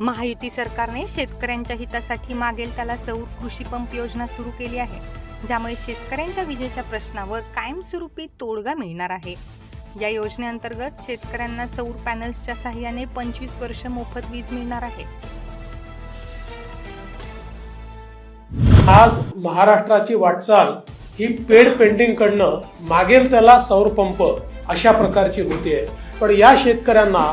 महायुती सरकारने शेतकऱ्यांच्या हितासाठी मागेल त्याला सौर कृषी पंप योजना सुरू केली आहे ज्यामुळे शेतकऱ्यांच्या विजेच्या प्रश्नावर कायमस्वरूपी तोडगा मिळणार आहे. या योजनेअंतर्गत शेतकऱ्यांना सौर पॅनल्सच्या सहाय्याने पंचवीस वर्ष मोफत वीज मिळणार आहे. आज महाराष्ट्राची वाटचाल ही पेड पेंटिंग कडनं मागेल त्याला सौर पंप अशा प्रकारची होते पण या शेतकऱ्यांना